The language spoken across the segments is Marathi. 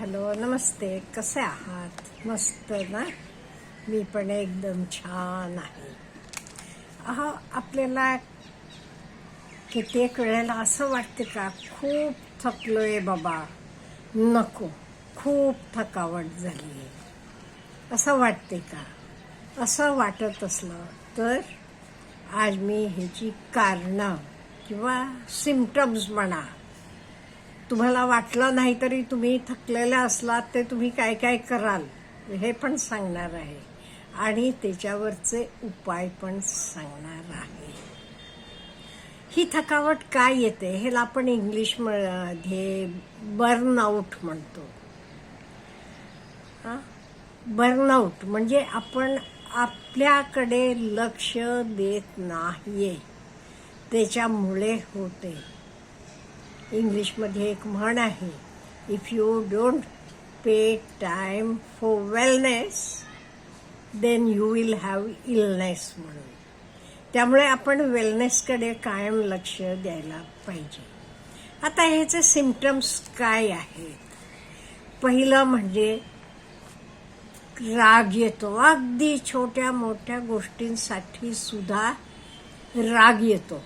हॅलो नमस्ते. कसे आहात? मस्त ना? मी पण एकदम छान आहे. अहो आपल्याला कित्येक वेळेला असं वाटते का? खूप थकलो आहे बाबा. नको. खूप थकावट झाली आहे. असं वाटते का? असं वाटत असलं तर आज मी ह्याची कारणं किंवा सिमटम्स म्हणा तुम्हाला वाटलं नाही तरी तुम्ही थकलेल्या असलात ते तुम्ही काय काय कराल हे पण सांगणार आहे. आणि त्याच्यावरचे उपाय पण सांगणार आहे. ही थकावट काय येते ह्याला आपण इंग्लिशमध्ये बर्नआउट म्हणतो. बर्नआउट म्हणजे आपण आपल्याकडे लक्ष देत नाहीये. त्याच्यामुळे होते. इंग्लिशमध्ये एक म्हण आहे if you don't pay time for wellness then you will have illness म्हणून. त्यामुळे आपण वेलनेसकडे कायम लक्ष द्यायला पाहिजे. आता ह्याचे सिमटम्स काय आहेत? पहिलं म्हणजे राग येतो. अगदी छोट्या मोठ्या गोष्टींसाठी सुद्धा राग येतो.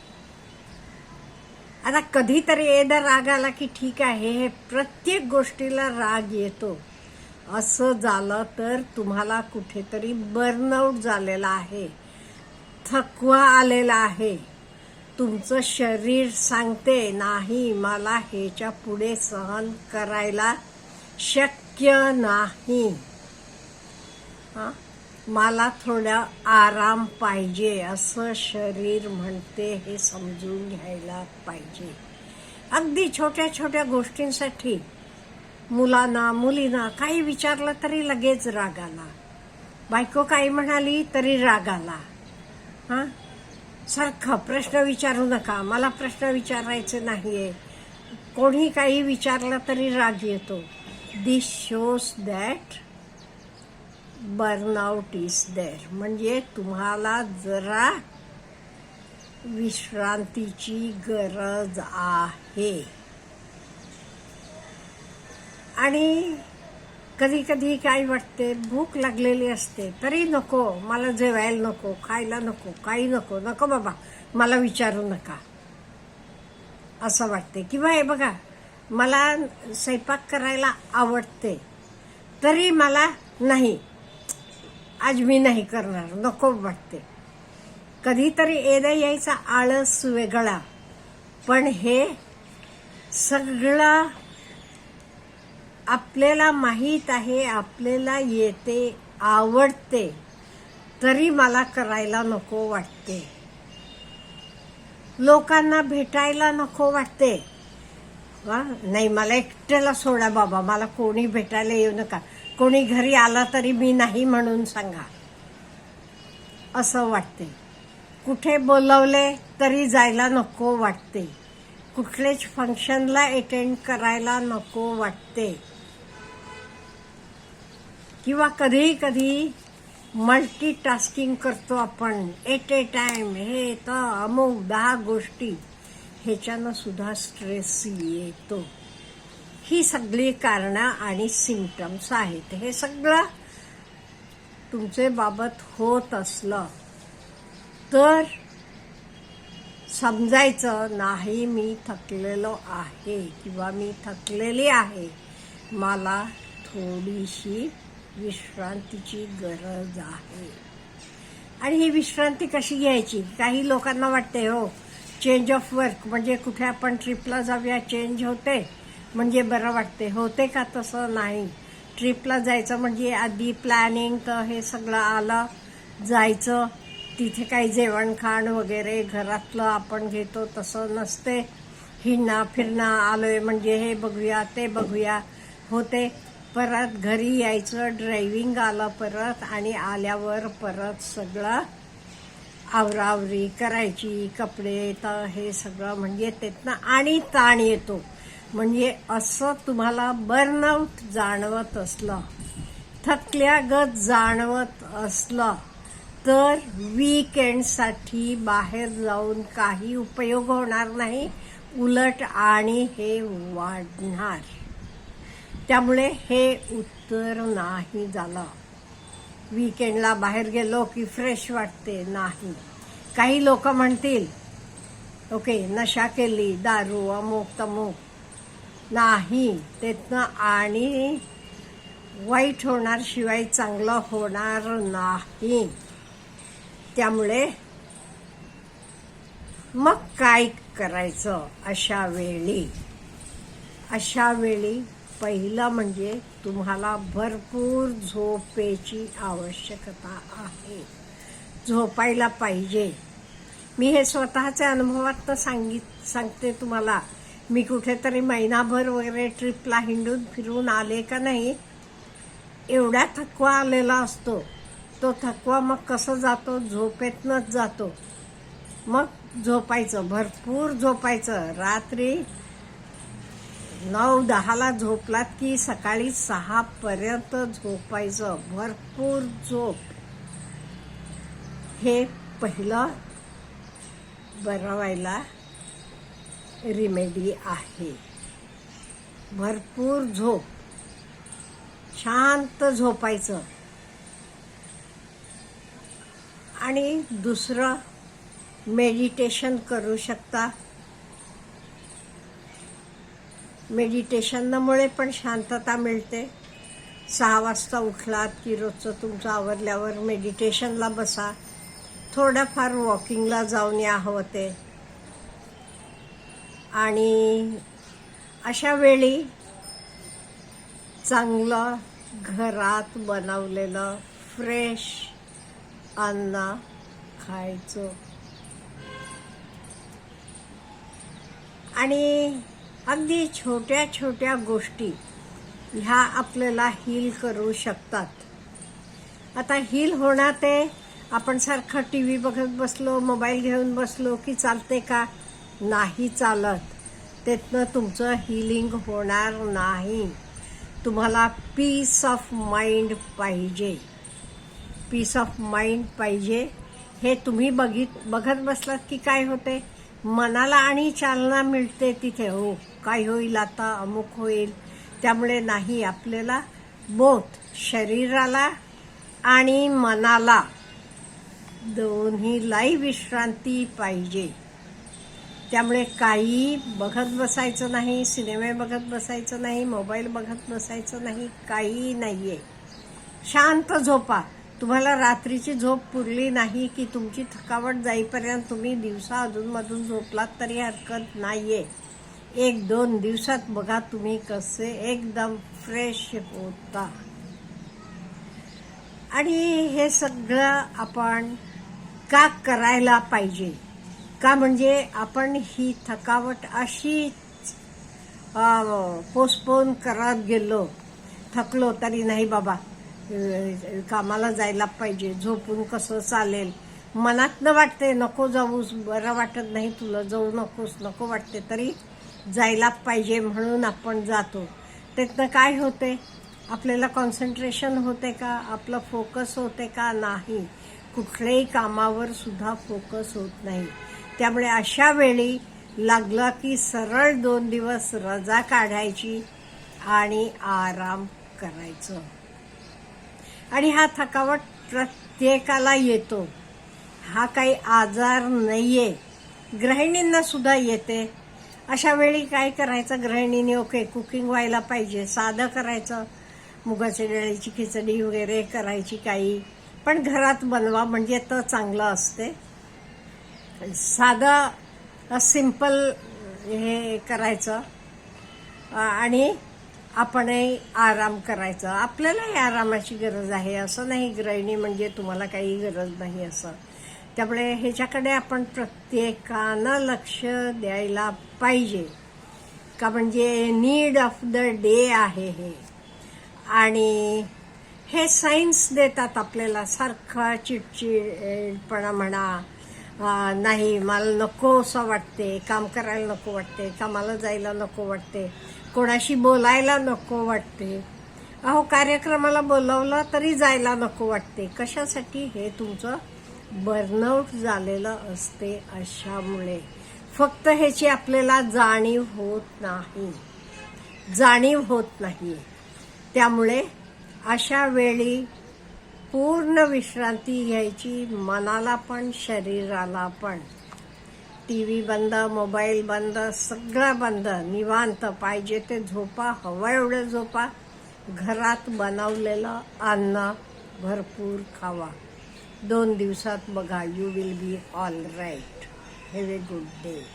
आता कधीतरी एकदा राग आला की ठीक आहे हे प्रत्येक गोष्टीला राग येतो. असं झालं तर तुम्हाला कुठेतरी बर्नआउट झालेला आहे. थकवा आलेला आहे. तुमचं शरीर सांगते नाही मला ह्याच्या पुढे सहन करायला शक्य नाही. हां? मला थोडा आराम पाहिजे असं शरीर म्हणते हे समजून घ्यायला पाहिजे. अगदी छोट्या छोट्या गोष्टींसाठी मुलांना मुलींना काही विचारलं तरी लगेच राग आला. बायको काही म्हणाली तरी राग आला. हां? सारखं प्रश्न विचारू नका मला प्रश्न विचारायचे आहे कोणी काही विचारलं तरी राग येतो. This shows that burnout is there म्हणजे तुम्हाला जरा विश्रांतीची गरज आहे. आणि कधी कधी काय वाटते? भूक लागलेली असते. तरी नको. मला जेवायला नको खायला नको काही नको. नको बाबा. मला विचारू नका. असं वाटते. किंवा हे बघा मला स्वयंपाक करायला आवडते. तरी मला नाही. आज मी नाही करणार. नको वाटते. कधीतरी येदा यायचा आळस वेगळा. पण हे सगळं आपल्याला माहीत आहे आपल्याला येते आवडते. तरी मला करायला नको वाटते. लोकांना भेटायला नको वाटते. वा नाही मला एकट्याला सोडा बाबा. मला कोणी भेटायला येऊ नका. कोणी घरी आला तरी मी नाही म्हणून सांगा. असं वाटते. कुठे बोलवले तरी जायला नको वाटते. कुठलेच फंक्शनला अटेंड करायला नको वाटते. किंवा कधी कधी मल्टीटास्किंग करतो आपण. एट ए टाइम हे तर अमुक दहा गोष्टी. ह्याच्यानं सुद्धा स्ट्रेस येतो. ही सगळी कारणं आणि सिमटम्स आहेत. हे सगळं तुमचे बाबत होत असलं तर समजायचं नाही मी थकलेलो आहे किंवा मी थकलेली आहे. मला थोडीशी विश्रांतीची गरज आहे. आणि ही विश्रांती कशी घ्यायची? काही लोकांना वाटते हो चेंज ऑफ वर्क म्हणजे कुठे आपण ट्रिपला जाऊया चेंज होते म्हणजे बरं वाटते होते का तसं नाही? ट्रिपला जायचं म्हणजे आधी प्लॅनिंग तर हे सगळं आलं जायचं. तिथे काही जेवण खाण वगैरे घरातलं आपण घेतो तसं नसते. हिंडणं फिरणं आलोय म्हणजे हे बघूया ते बघूया. होते. परत घरी यायचं ड्रायव्हिंग आलं परत आणि आल्यावर परत सगळं आवरावरी करायची कपडे तर हे सगळं म्हणजे त्यातनं आणि ताण येतो. म्हणजे असं तुम्हाला बर्नआउट जाणवत असलं थकल्यागत जाणवत असलं तर वीकेंडसाठी बाहेर जाऊन काही उपयोग होणार नाही उलट आणि हे वाढणार. त्यामुळे हे उत्तर नाही झालं. वीकेंडला बाहेर गेलो की फ्रेश वाटते नाही. काही लोक म्हणतील ओके नशा केली दारू अमुक तमुक. नाही. त्यातनं आणि वाईट होणार शिवाय चांगलं होणार नाही. त्यामुळे मग काय करायचं अशा वेळी? अशा वेळी पहिलं म्हणजे तुम्हाला भरपूर झोपेची आवश्यकता आहे. झोपायला पाहिजे. मी हे स्वतःच्या अनुभवात सांगित सांगते तुम्हाला. मी कुठेतरी महिनाभर वगैरे ट्रिपला हिंडून फिरून आले का नाही एवढा थकवा आलेला असतो. तो थकवा मग कसं जातो? झोपेतनंच जातो. मग झोपायचं भरपूर झोपायचं. रात्री नऊ दहाला झोपलात की सकाळी सहापर्यंत झोपायचं. भरपूर झोप. हे पहिलं बरं व्हायला रिमेडी आहे. भरपूर झोप. शांत झोपायचं. आणि दुसरं मेडिटेशन करू शकता. मेडिटेशनमुळे पण शांतता मिळते. सहा वाजता उठलात की रोजचं तुमचं आवरल्यावर मेडिटेशनला बसा. थोडंफार वॉकिंगला जाऊन या हवं ते. आणि अशा वेळी चांगलं घरात बनवलेलं फ्रेश अन्न खायचो. आणि अगदी छोट्या छोट्या गोष्टी ह्या आपल्याला हील करू शकतात. आता हील होणार ते आपण सारखं टी व्ही बघत बसलो मोबाईल घेऊन बसलो की चालते का? नाही चालत. त्यातनं तुमचं हिलिंग होणार नाही. तुम्हाला पीस ऑफ माइंड पाहिजे. पीस ऑफ माइंड पाहिजे. हे तुम्ही बघित बघत बसलात की काय होते मनाला आणि चालना मिळते तिथे हो. काय होईल आता? अमुक होईल. त्यामुळे नाही आपल्याला बोथ शरीराला आणि मनाला दोन्हीलाही विश्रांती पाहिजे. त्यामुळे काही बघत बसायचं नाही सिनेमे बघत बसायचं नाही मोबाईल बघत बसायचं नाही काही आहे शांत झोपा. तुम्हाला रात्रीची झोप पुरली नाही की तुमची थकावट जाईपर्यंत तुम्ही दिवसा अधूनमधून झोपलात तरी हरकत नाही आहे एक दोन दिवसात बघा तुम्ही कसे एकदम फ्रेश होता. आणि हे सगळं आपण का करायला पाहिजे? का म्हणजे आपण ही थकावट अशीच पोस्टपोन करत गेलो थकलो तरी नाही बाबा. कामाला जायला पाहिजे झोपून कसं चालेल? मनातनं वाटते नको जाऊस बरं वाटत नाही तुला जाऊ नकोस नको वाटते तरी जायला पाहिजे म्हणून आपण जातो. त्यातनं काय होते? आपल्याला कॉन्सन्ट्रेशन होते का? आपलं फोकस होते का? नाही. कुठल्याही कामावर सुद्धा फोकस होत नाही. त्यामुळे अशा वेळी लागला की सरळ दोन दिवस रजा काढायची आणि आराम करायचं. आणि हा थकावट प्रत्येकाला येतो. हा काही आजार नाहीये. गृहिणींना सुद्धा येते. अशा वेळी काय करायचं? गृहिणीने ओके कुकिंग व्हायला पाहिजे साधं करायचं. मुगाच्या डाळीची खिचडी वगैरे करायची काही. पण घरात बनवा म्हणजे तर चांगलं असते. साधं सिंपल हे करायचं. आणि आपणही आराम करायचं. आपल्यालाही आरामाची गरज आहे. असं नाही गृहिणी म्हणजे तुम्हाला काही गरज नाही असं. त्यामुळे ह्याच्याकडे आपण प्रत्येकानं लक्ष द्यायला पाहिजे. का म्हणजे नीड ऑफ द डे आहे हे. आणि हे सायन्स देतात आपल्याला. सारखा चिडचिडपणा म्हणा नाही मला नको असं वाटते. काम करायला नको वाटते. कामाला जायला नको वाटते. कोणाशी बोलायला नको वाटते. अहो कार्यक्रमाला बोलवलं तरी जायला नको वाटते. कशासाठी? हे तुमचं बर्नआउट झालेलं असते अशामुळे. फक्त ह्याची आपल्याला जाणीव होत नाही. जाणीव होत नाही. त्यामुळे अशा वेळी पूर्ण विश्रांती घ्यायची मनाला पण शरीराला पण. टी व्ही बंद मोबाईल बंद सगळं बंद निवांत. पाहिजे ते झोपा हवं एवढं झोपा. घरात बनवलेलं अन्न भरपूर खावा. दोन दिवसात बघा you will be all right have a good day